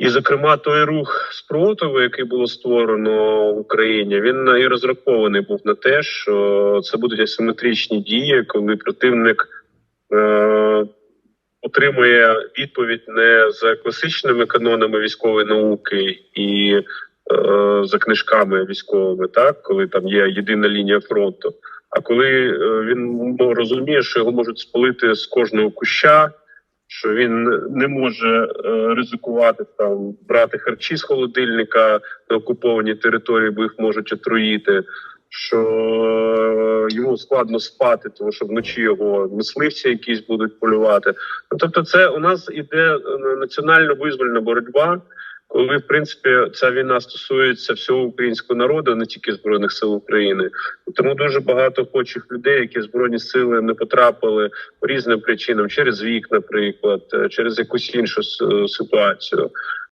І, зокрема, той рух спротиву, який було створено в Україні, він і розрахований був на те, що це будуть асиметричні дії, коли противник е, отримує відповідь не за класичними канонами військової науки і е, за книжками військовими, так коли там є єдина лінія фронту. А коли е, він ну, розуміє, що його можуть спалити з кожного куща, що він не може е, ризикувати там брати харчі з холодильника на окупованій території, бо їх можуть отруїти. Що е, йому складно спати, тому що вночі його мисливці якісь будуть полювати. Ну тобто, це у нас іде е, національно визвольна боротьба, коли в принципі ця війна стосується всього українського народу, не тільки збройних сил України. Тому дуже багато хочих людей, які в збройні сили не потрапили по різним причинам, через вік, наприклад, е, через якусь іншу ситуацію.